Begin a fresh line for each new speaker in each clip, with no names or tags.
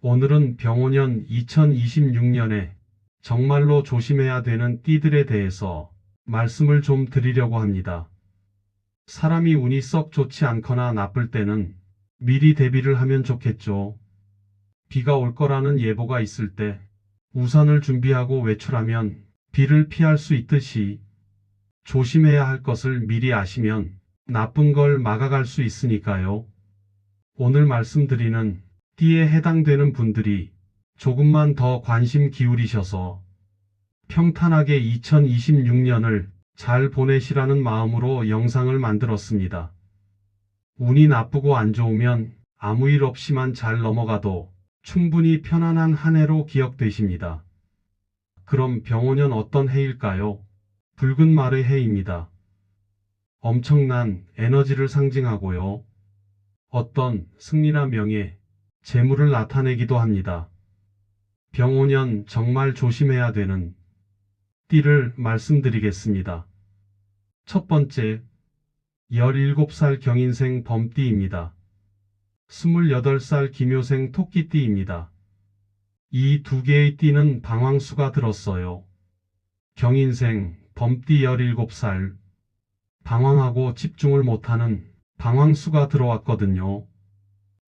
오늘은 병오년 2026년에 정말로 조심해야 되는 띠들에 대해서 말씀을 좀 드리려고 합니다. 사람이 운이 썩 좋지 않거나 나쁠 때는 미리 대비를 하면 좋겠죠. 비가 올 거라는 예보가 있을 때 우산을 준비하고 외출하면 비를 피할 수 있듯이 조심해야 할 것을 미리 아시면 나쁜 걸 막아갈 수 있으니까요. 오늘 말씀드리는 띠에 해당되는 분들이 조금만 더 관심 기울이셔서 평탄하게 2026년을 잘 보내시라는 마음으로 영상을 만들었습니다. 운이 나쁘고 안 좋으면 아무 일 없이만 잘 넘어가도 충분히 편안한 한 해로 기억되십니다. 그럼 병오년 어떤 해일까요? 붉은 말의 해입니다. 엄청난 에너지를 상징하고요. 어떤 승리나 명예, 재물을 나타내기도 합니다. 병오년 정말 조심해야 되는 띠를 말씀드리겠습니다. 첫 번째, 17살 경인생 범띠입니다. 28살 기묘생 토끼띠입니다. 이 두 개의 띠는 방황수가 들었어요. 경인생 범띠 17살 방황하고 집중을 못하는 방황수가 들어왔거든요.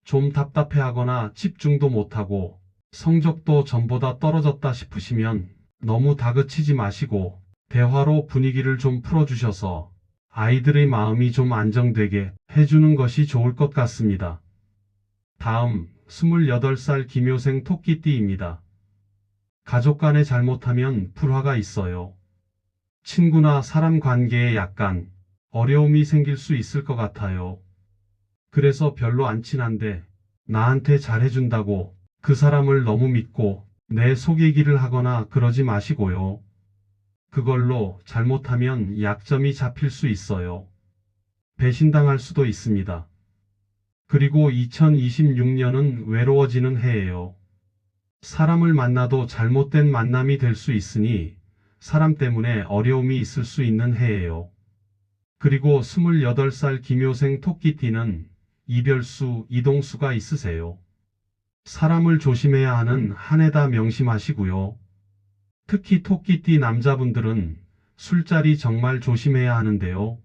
좀 답답해하거나 집중도 못하고 성적도 전보다 떨어졌다 싶으시면 너무 다그치지 마시고 대화로 분위기를 좀 풀어주셔서 아이들의 마음이 좀 안정되게 해주는 것이 좋을 것 같습니다. 다음 28살 김효생 토끼띠입니다. 가족 간에 잘못하면 불화가 있어요. 친구나 사람 관계에 약간 어려움이 생길 수 있을 것 같아요. 그래서 별로 안 친한데 나한테 잘해준다고 그 사람을 너무 믿고 내 속이기를 하거나 그러지 마시고요. 그걸로 잘못하면 약점이 잡힐 수 있어요. 배신당할 수도 있습니다. 그리고 2026년은 외로워지는 해예요. 사람을 만나도 잘못된 만남이 될 수 있으니 사람 때문에 어려움이 있을 수 있는 해예요. 그리고 28살 김효생 토끼띠는 이별수, 이동수가 있으세요. 사람을 조심해야 하는 한 해다 명심하시고요. 특히 토끼띠 남자분들은 술자리 정말 조심해야 하는데요.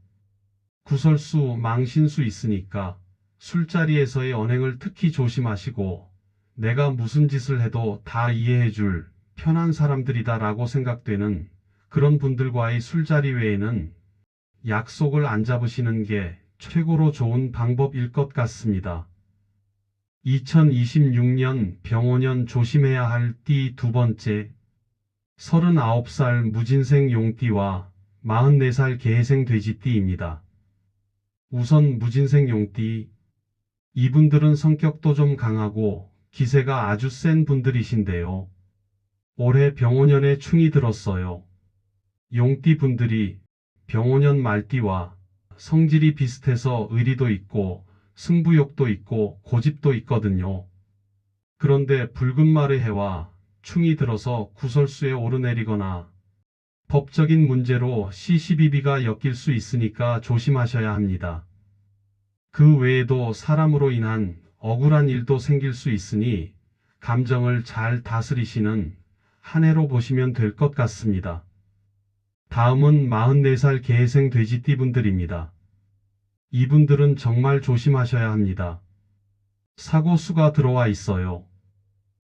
구설수, 망신수 있으니까 술자리에서의 언행을 특히 조심하시고 내가 무슨 짓을 해도 다 이해해줄 편한 사람들이다 라고 생각되는 그런 분들과의 술자리 외에는 약속을 안 잡으시는 게 최고로 좋은 방법일 것 같습니다. 2026년 병오년 조심해야 할 띠 두 번째, 39살 무진생 용띠와 44살 개해생 돼지띠입니다. 우선 무진생 용띠, 이분들은 성격도 좀 강하고 기세가 아주 센 분들이신데요. 올해 병오년에 충이 들었어요. 용띠 분들이 병오년 말띠와 성질이 비슷해서 의리도 있고 승부욕도 있고 고집도 있거든요. 그런데 붉은 말의 해와 충이 들어서 구설수에 오르내리거나 법적인 문제로 시시비비가 엮일 수 있으니까 조심하셔야 합니다. 그 외에도 사람으로 인한 억울한 일도 생길 수 있으니 감정을 잘 다스리시는 한 해로 보시면 될 것 같습니다. 다음은 44살 개생 돼지띠 분들입니다. 이분들은 정말 조심하셔야 합니다. 사고 수가 들어와 있어요.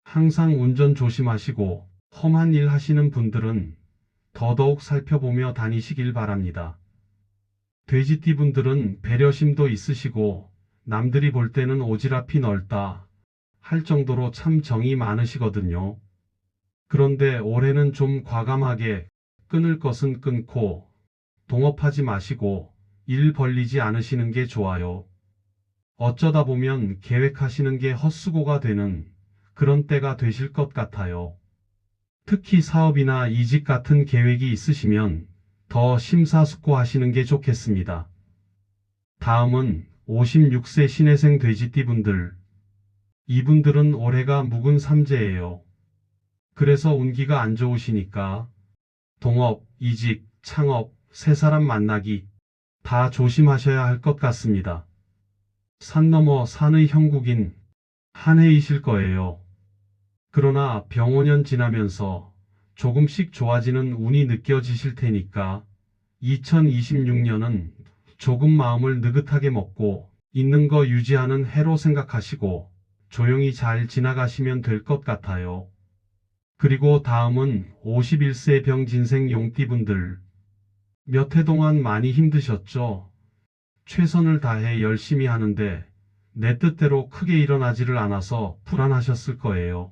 항상 운전 조심하시고 험한 일 하시는 분들은 더더욱 살펴보며 다니시길 바랍니다. 돼지띠 분들은 배려심도 있으시고 남들이 볼 때는 오지랖이 넓다 할 정도로 참 정이 많으시거든요. 그런데 올해는 좀 과감하게 끊을 것은 끊고 동업하지 마시고 일 벌리지 않으시는 게 좋아요. 어쩌다 보면 계획하시는 게 헛수고가 되는 그런 때가 되실 것 같아요. 특히 사업이나 이직 같은 계획이 있으시면 더 심사숙고하시는 게 좋겠습니다. 다음은 56세 신혜생 돼지띠분들. 이분들은 올해가 묵은 삼재예요. 그래서 운기가 안 좋으시니까 동업, 이직, 창업, 새 사람 만나기 다 조심하셔야 할 것 같습니다. 산 넘어 산의 형국인 한 해이실 거예요. 그러나 병원년 지나면서 조금씩 좋아지는 운이 느껴지실 테니까 2026년은 조금 마음을 느긋하게 먹고 있는 거 유지하는 해로 생각하시고 조용히 잘 지나가시면 될 것 같아요. 그리고 다음은 51세 병진생 용띠분들. 몇 해 동안 많이 힘드셨죠? 최선을 다해 열심히 하는데 내 뜻대로 크게 일어나지를 않아서 불안하셨을 거예요.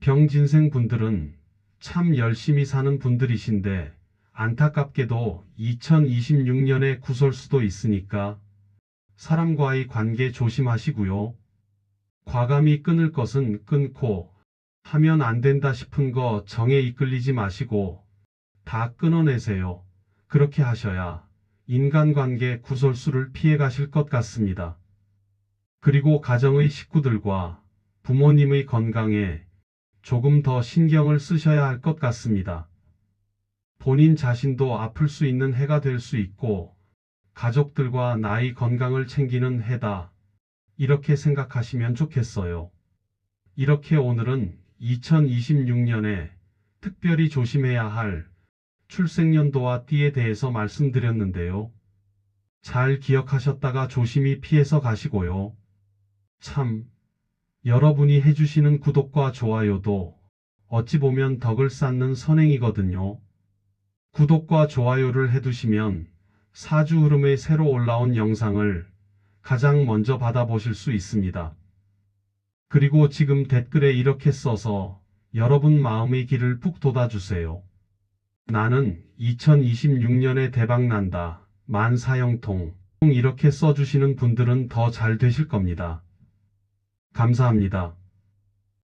병진생 분들은 참 열심히 사는 분들이신데 안타깝게도 2026년에 구설 수도 있으니까 사람과의 관계 조심하시고요. 과감히 끊을 것은 끊고 하면 안 된다 싶은 거 정에 이끌리지 마시고 다 끊어내세요. 그렇게 하셔야 인간관계 구설수를 피해 가실 것 같습니다. 그리고 가정의 식구들과 부모님의 건강에 조금 더 신경을 쓰셔야 할 것 같습니다. 본인 자신도 아플 수 있는 해가 될 수 있고 가족들과 나의 건강을 챙기는 해다. 이렇게 생각하시면 좋겠어요. 이렇게 오늘은 2026년에 특별히 조심해야 할 출생연도와 띠에 대해서 말씀드렸는데요. 잘 기억하셨다가 조심히 피해서 가시고요. 참, 여러분이 해주시는 구독과 좋아요도 어찌 보면 덕을 쌓는 선행이거든요. 구독과 좋아요를 해두시면 사주 흐름에 새로 올라온 영상을 가장 먼저 받아보실 수 있습니다. 그리고 지금 댓글에 이렇게 써서 여러분 마음의 길을 푹 돋아주세요. 나는 2026년에 대박난다. 만사형통. 이렇게 써주시는 분들은 더 잘 되실 겁니다. 감사합니다.